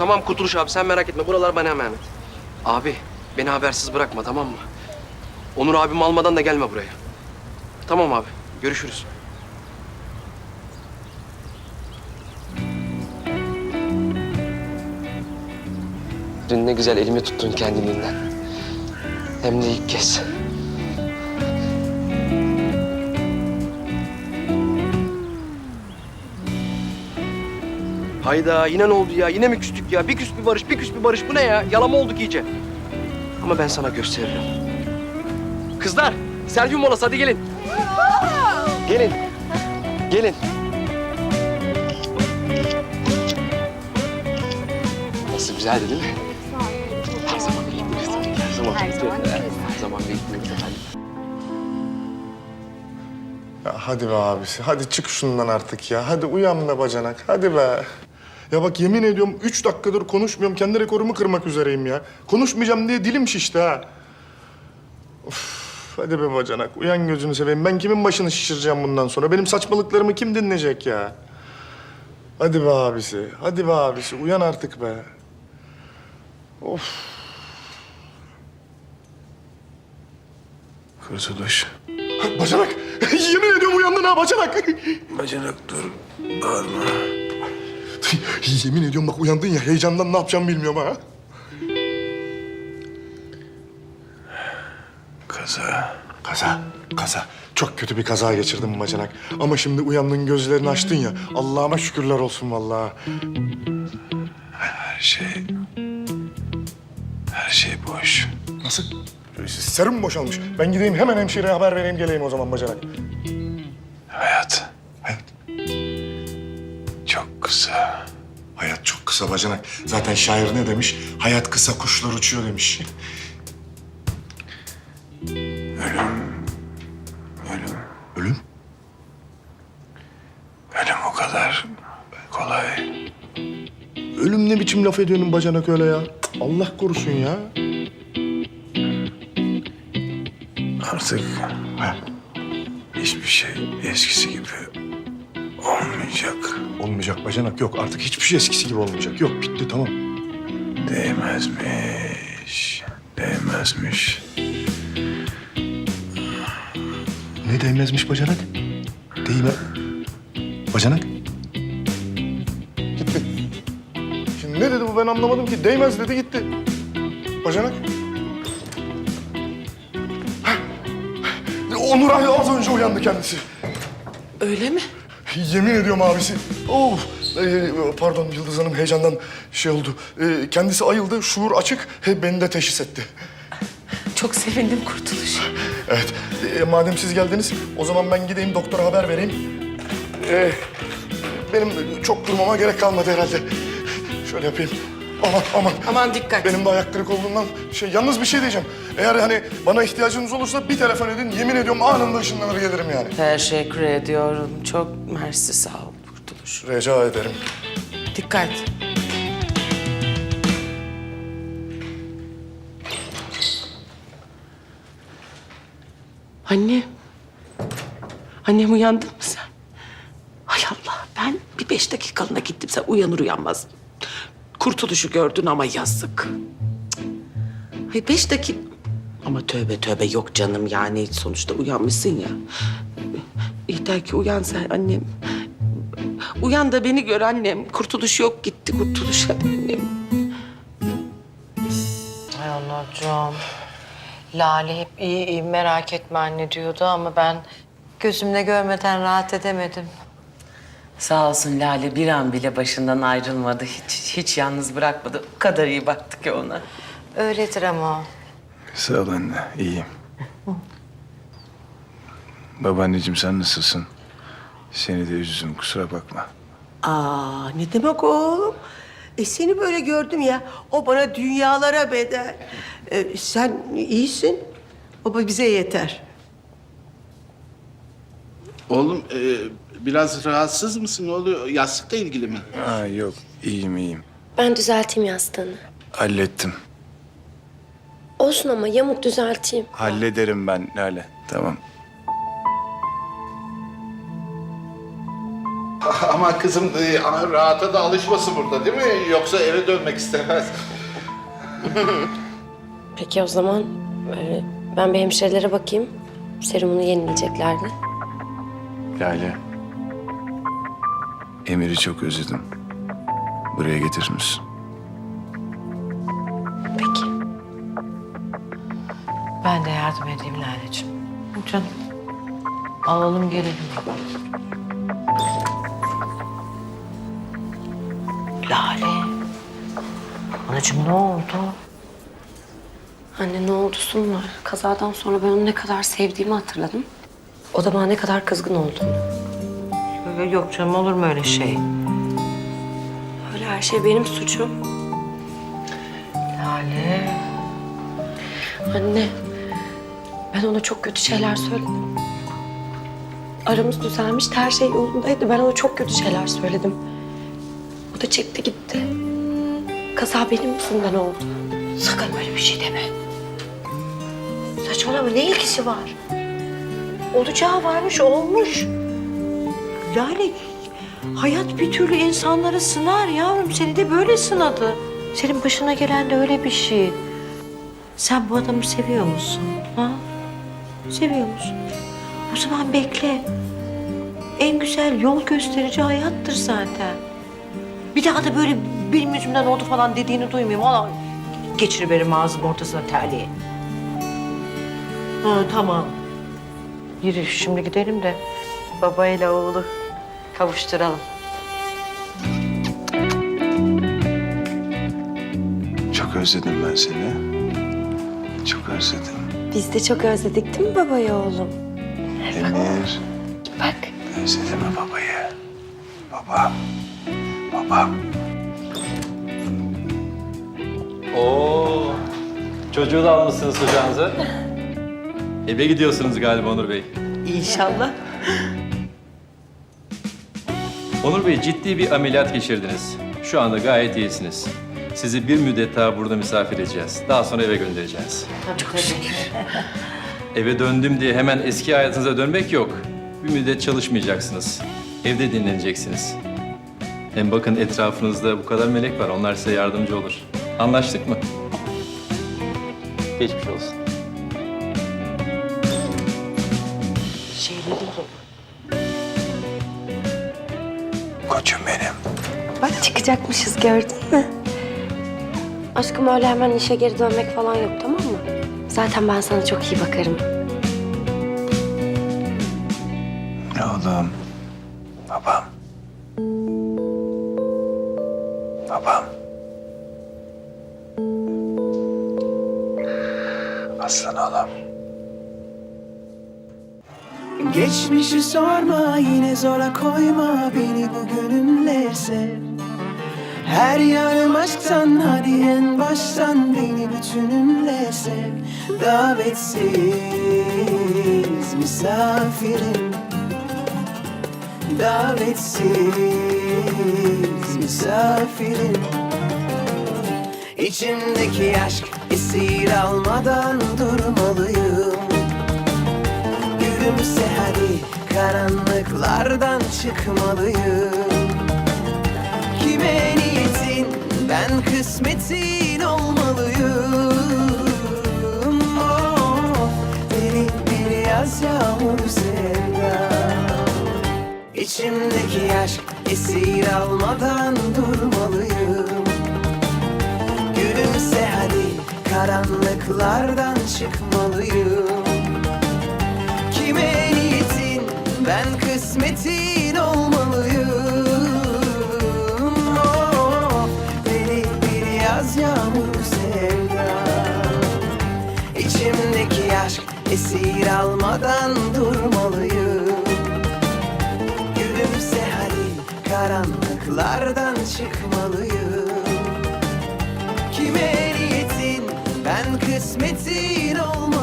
Tamam Kurtuluş abi sen merak etme. Buralar bana emanet. Abi beni habersiz bırakma tamam mı? Onur abimi almadan da gelme buraya. Tamam abi. Görüşürüz. Dün ne güzel elimi tuttun kendiliğinden. Hem de ilk kez. Hayda yine ne oldu ya? Yine mi küstük ya? Bir küs bir barış, bir küs bir barış. Bu ne ya? Yalama olduk iyice. Ama ben sana gösteririm. Kızlar, selfie molası hadi gelin. Gelin. Gelin. Nasıl güzeldi değil mi? Her zaman bekleriz. Her zaman bekleriz. Her zaman bekleriz. Ya hadi be abisi, hadi çık şundan artık ya. Hadi uyan be bacanak, hadi be. Ya bak yemin ediyorum üç dakikadır konuşmuyorum. Kendi rekorumu kırmak üzereyim ya. Konuşmayacağım diye dilim şişti ha. Of, hadi be bacanak, uyan gözünü seveyim. Ben kimin başını şişireceğim bundan sonra? Benim saçmalıklarımı kim dinleyecek ya? Hadi be abisi, hadi be abisi. Uyan artık be. Of. Kurtuluş. Bacanak, yemin ediyorum uyandın ha bacanak. Bacanak dur. Bağırma. Yemin ediyorum bak uyandın ya heyecandan ne yapacağımı bilmiyorum ha. Kaza. Kaza, kaza. Çok kötü bir kaza geçirdim bacanak. Ama şimdi uyandın gözlerini açtın ya. Allah'ıma şükürler olsun vallahi. Her şey... Her şey boş. Nasıl? Serum boşalmış. Ben gideyim hemen hemşireye haber vereyim geleyim o zaman bacanak. Hayat kısa. hayat çok kısa bacanak. Zaten şair ne demiş? Hayat kısa kuşlar uçuyor demiş. Ölüm. Ölüm? Ölüm o kadar kolay. Ölüm ne biçim laf ediyorsun bacanak öyle ya? Cık, Allah korusun ya. Artık Ha, hiçbir şey eskisi gibi olmayacak. olmayacak bacanak yok. Artık hiçbir şey eskisi gibi olmayacak. Yok bitti tamam. Değmezmiş. Değmezmiş. Ne değmezmiş bacanak? Değme... Bacanak? Gitti. Şimdi ne dedi bu ben anlamadım ki. Değmez dedi gitti. Bacanak? Hah. Onur az önce uyandı kendisi. Öyle mi? Yemin ediyorum abisi. Of. Ee, pardon Yıldız Hanım heyecandan şey oldu. Ee, kendisi ayıldı, şuur açık. He, beni de teşhis etti. Çok sevindim Kurtuluş. Evet. Ee, madem siz geldiniz, o zaman ben gideyim doktora haber vereyim. Ee, benim çok durmama gerek kalmadı herhalde. Şöyle yapayım. Aman aman. Aman dikkat. Benim de ayak kırık olduğundan şey yalnız bir şey diyeceğim. Eğer hani bana ihtiyacınız olursa bir telefon edin. Yemin ediyorum anında ışınlanır gelirim yani. Teşekkür ediyorum. Çok mersi sağ ol Kurtuluş. Rica ederim. Dikkat. Anne. Annem uyandın mı sen? Hay Allah ben bir beş dakikalığına gittim sen uyanır uyanmaz. Kurtuluşu gördün ama yazık. Cık. Ay beş dakika... Ama tövbe tövbe yok canım yani sonuçta uyanmışsın ya. Yeter ki uyan sen annem. Uyan da beni gör annem. Kurtuluş yok gitti kurtuluş hadi annem. Ay anacığım. Lale hep iyi iyi merak etme anne diyordu ama ben gözümle görmeden rahat edemedim. Sağ olsun Lale bir an bile başından ayrılmadı. Hiç hiç yalnız bırakmadı. O kadar iyi baktı ki ona. Öyledir ama. Sağ ol anne. iyiyim. Babaanneciğim sen nasılsın? Seni de üzdüm kusura bakma. Aa ne demek oğlum? E seni böyle gördüm ya. O bana dünyalara bedel. E, sen iyisin. Baba bize yeter. Oğlum e, biraz rahatsız mısın? Ne oluyor? Yastıkla ilgili mi? Ha yok iyiyim iyiyim. Ben düzelteyim yastığını. Hallettim. Olsun ama yamuk düzelteyim. Hallederim ben Lale. Tamam. Ama kızım e, ana rahata da alışması burada değil mi? Yoksa eve dönmek istemez. Peki o zaman e, ben bir hemşirelere bakayım. Serumunu yenileyeceklerdi. Lale. Emir'i çok özledim. Buraya getirir misin? Peki. Ben de yardım edeyim Lale'ciğim. Canım. Alalım gelelim. Lale. Anacığım ne oldu? Anne ne oldu Sunlar? Kazadan sonra ben onu ne kadar sevdiğimi hatırladım. O da bana ne kadar kızgın olduğunu. Yok, Yok canım olur mu öyle şey? Öyle her şey benim suçum. Lale. Anne, ben ona çok kötü şeyler söyledim. Aramız düzelmişti, her şey yolundaydı. Ben ona çok kötü şeyler söyledim. O da çekti gitti. Kaza benim yüzümden oldu. Sakın böyle bir şey deme. Saçmalama ne ilgisi var? Olacağı varmış olmuş. Lale hayat bir türlü insanları sınar yavrum. Seni de böyle sınadı. Senin başına gelen de öyle bir şey. Sen bu adamı seviyor musun? Ha? Seviyor musun? O zaman bekle. En güzel yol gösterici hayattır zaten. Bir daha da böyle benim yüzümden oldu falan dediğini duymayayım. Valla geçiriverim ağzımın ortasına terliği. Ha, tamam. Yürü şimdi gidelim de babayla oğlu kavuşturalım. Çok özledim ben seni. Çok özledim. Biz de çok özledik değil mi babayı oğlum? Emir. Bak. Özledin mi babayı? Babam. Babam. Oo, çocuğu da almışsınız kucağınıza. Eve gidiyorsunuz galiba Onur Bey. İnşallah. Onur Bey ciddi bir ameliyat geçirdiniz. Şu anda gayet iyisiniz. Sizi bir müddet daha burada misafir edeceğiz. Daha sonra eve göndereceğiz. Tabii tabii. Eve döndüm diye hemen eski hayatınıza dönmek yok. Bir müddet çalışmayacaksınız. Evde dinleneceksiniz. Hem bakın etrafınızda bu kadar melek var. Onlar size yardımcı olur. Anlaştık mı? Geçmiş olsun. Bak çıkacakmışız gördün mü? Aşkım öyle hemen işe geri dönmek falan yok tamam mı? Zaten ben sana çok iyi bakarım. Oğlum. Babam. Babam. Aslan oğlum. Geçmişi sorma yine zora koyma beni bugünümle sev Her yanım aşktan hadi en baştan beni bütünümle sev. Davetsiz misafirim. Davetsiz misafirim. İçimdeki aşk esir almadan durmalıyım. Gülümse hadi karanlıklardan çıkmalıyım. Kime ben kısmetin olmalıyım. Oh, Deli bir yaz yağmur sevda. İçimdeki aşk esir almadan durmalıyım. Gülümse hadi karanlıklardan çıkmalıyım. Kime niyetin? Ben kısmetin esir almadan durmalıyım. Gülümse hadi karanlıklardan çıkmalıyım. Kime niyetin ben kısmetin olmalıyım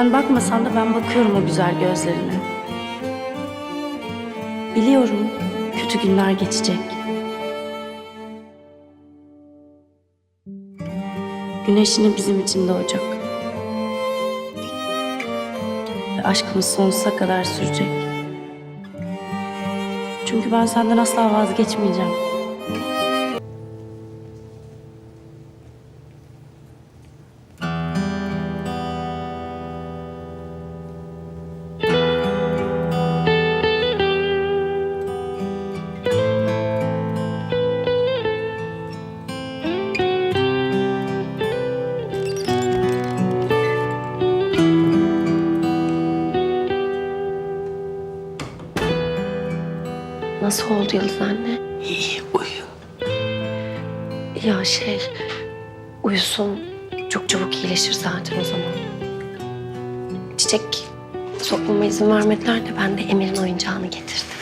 Sen bakmasan da ben bakıyorum o güzel gözlerine. Biliyorum kötü günler geçecek. Güneş yine bizim için doğacak. Ve aşkımız sonsuza kadar sürecek. Çünkü ben senden asla vazgeçmeyeceğim. Oldu Yıldız anne? İyi uyu. Ya şey, uyusun. Çok çabuk iyileşir zaten o zaman. Çiçek sokmama izin vermediler de ben de Emir'in oyuncağını getirdim.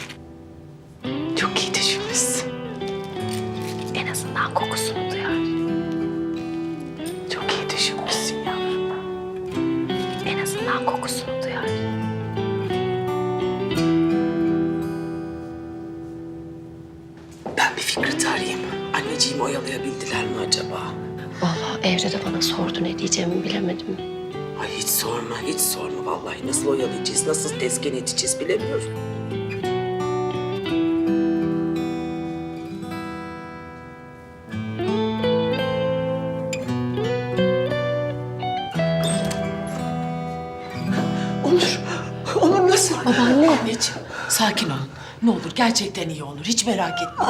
Babaanne. Anneciğim, sakin ol. Ne olur gerçekten iyi olur. Hiç merak etme.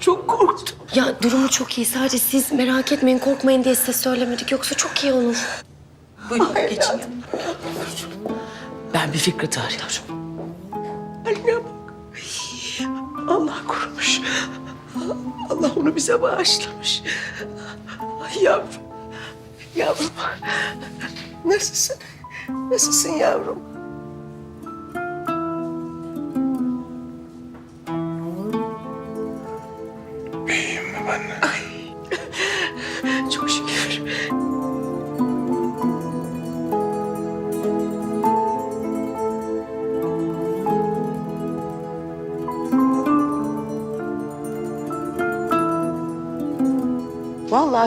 Çok korktum. Ya durumu çok iyi. Sadece siz merak etmeyin, korkmayın diye size söylemedik. Yoksa çok iyi olur. Buyurun geçin yanına. Ben bir Fikret'i arıyorum. Anne bak. Allah korumuş. Allah onu bize bağışlamış. Ay yavrum. Yavrum. Nasılsın? Nasılsın yavrum?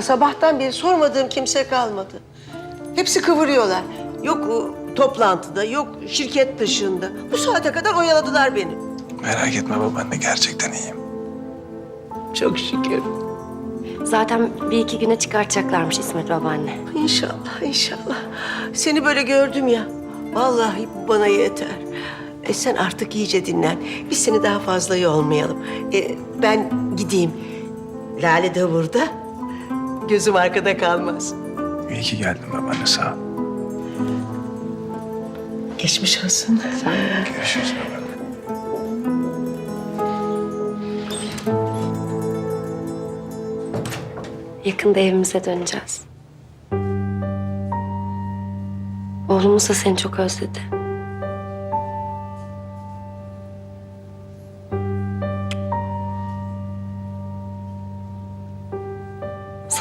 Sabahtan beri sormadığım kimse kalmadı. Hepsi kıvırıyorlar. Yok o, toplantıda, yok şirket dışında. Bu saate kadar oyaladılar beni. Merak etme babaanne gerçekten iyiyim. Çok şükür. Zaten bir iki güne çıkartacaklarmış İsmet babaanne. İnşallah, inşallah. Seni böyle gördüm ya. Vallahi bu bana yeter. E sen artık iyice dinlen. Biz seni daha fazla yormayalım. E, ben gideyim. Lale de burada. Gözüm arkada kalmaz. İyi ki geldin babaanne sağ ol. Geçmiş olsun. Görüşürüz babaanne. Yakında evimize döneceğiz. Oğlumuz da seni çok özledi.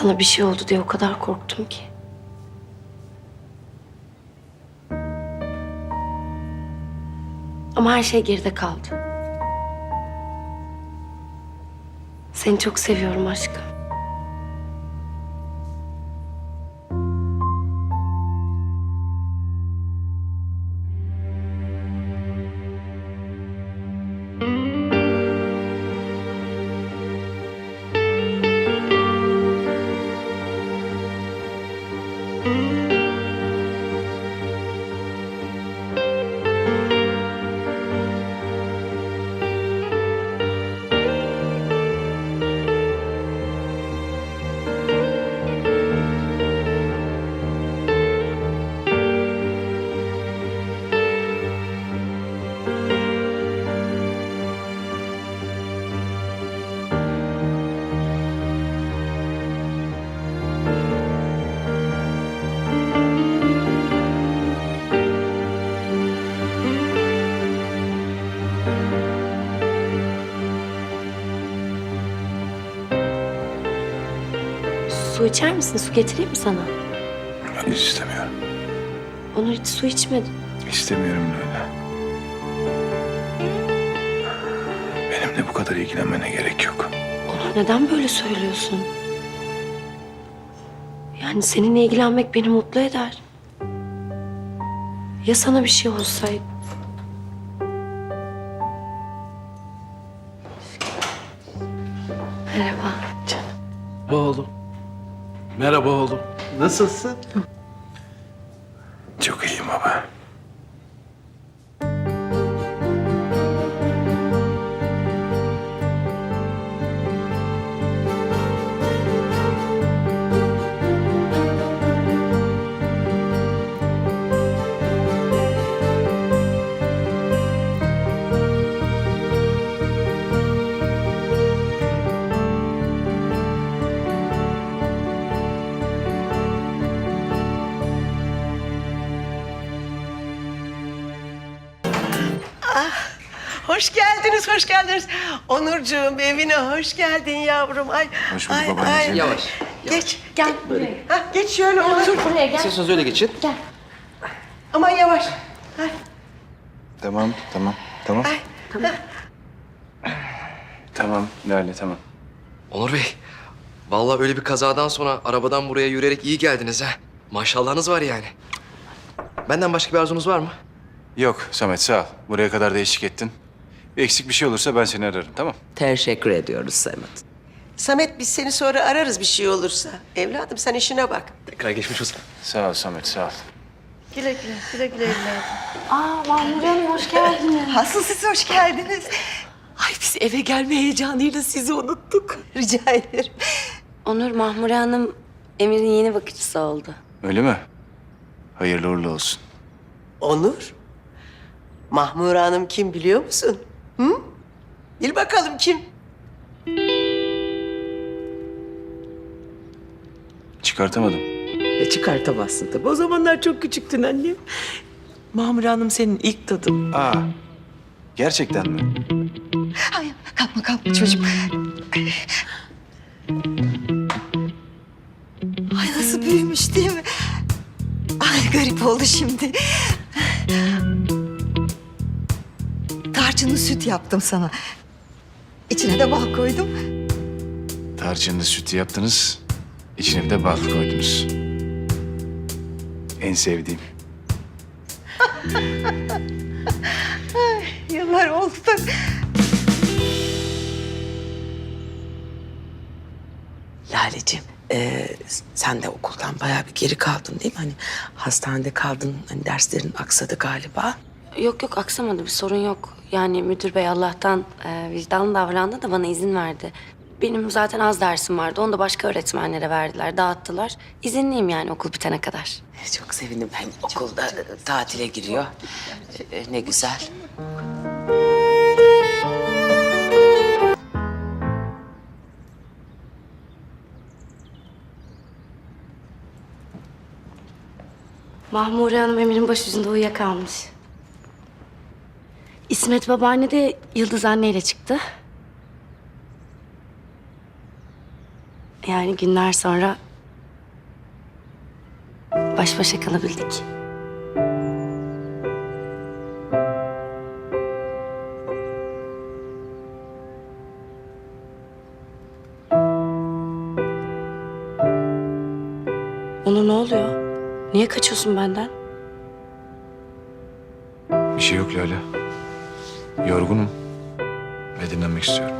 Sana bir şey oldu diye o kadar korktum ki. Ama her şey geride kaldı. Seni çok seviyorum aşkım. Su içer misin? Su getireyim mi sana? Ben hiç istemiyorum. Onur hiç su içmedi. İstemiyorum Leyla. Benimle bu kadar ilgilenmene gerek yok. Onur neden böyle söylüyorsun? Yani seninle ilgilenmek beni mutlu eder. Ya sana bir şey olsaydı? Merhaba oğlum. Nasılsın? Çok iyiyim baba. Hoş geldiniz, hoş geldiniz. Onurcuğum evine hoş geldin yavrum. Ay, Hoş bulduk ay, babaanneciğim. Yavaş. Geç, Gel buraya. ha, geç şöyle otur. Buraya gel. Siz öyle geçin. Aman yavaş. Ay, Tamam, tamam, tamam. ay. Tamam Lale, tamam. Onur Bey, vallahi öyle bir kazadan sonra arabadan buraya yürüyerek iyi geldiniz ha. Maşallahınız var yani. Benden başka bir arzunuz var mı? Yok Samet sağ ol. Buraya kadar da eşlik ettin. Bir eksik bir şey olursa ben seni ararım tamam Teşekkür ediyoruz Samet. Samet biz seni sonra ararız bir şey olursa. Evladım sen işine bak. Tekrar geçmiş olsun. Sağ ol Samet sağ ol. Güle güle, güle güle evladım. Aa Mahmur Hanım hoş geldiniz. Asıl siz hoş geldiniz. Ay biz eve gelme heyecanıyla sizi unuttuk. Rica ederim. Onur Mahmure Hanım Emir'in yeni bakıcısı oldu. Öyle mi? Hayırlı uğurlu olsun. Onur. Mahmure Hanım kim biliyor musun? Hı? Bil bakalım kim? Çıkartamadım. E çıkartamazsın tabii. O zamanlar çok küçüktün annem. Mamur Hanım senin ilk tadın. Aa, gerçekten mi? Ay, kalkma kalkma çocuğum. Ay nasıl büyümüş değil mi? Ay garip oldu şimdi. Tarçınlı süt yaptım sana. İçine de bal koydum. Tarçınlı sütü yaptınız. İçine bir de bal koydunuz. En sevdiğim. Yıllar oldu. Laleciğim, e, sen de okuldan bayağı bir geri kaldın değil mi? Hani hastanede kaldın, hani derslerin aksadı galiba. Yok yok aksamadı bir sorun yok. Yani müdür bey Allah'tan e, vicdanlı davrandı da bana izin verdi. Benim zaten az dersim vardı. Onu da başka öğretmenlere verdiler, dağıttılar. İzinliyim yani okul bitene kadar. Çok sevindim. Hem okulda tatile giriyor. E, ne güzel. Mahmure Hanım Emir'in başucunda uyuyakalmış. İsmet babaanne de Yıldız anneyle çıktı. Yani günler sonra baş başa kalabildik. Onur ne oluyor? Niye kaçıyorsun benden? Bir şey yok Lale. Yorgunum. Ve dinlenmek istiyorum.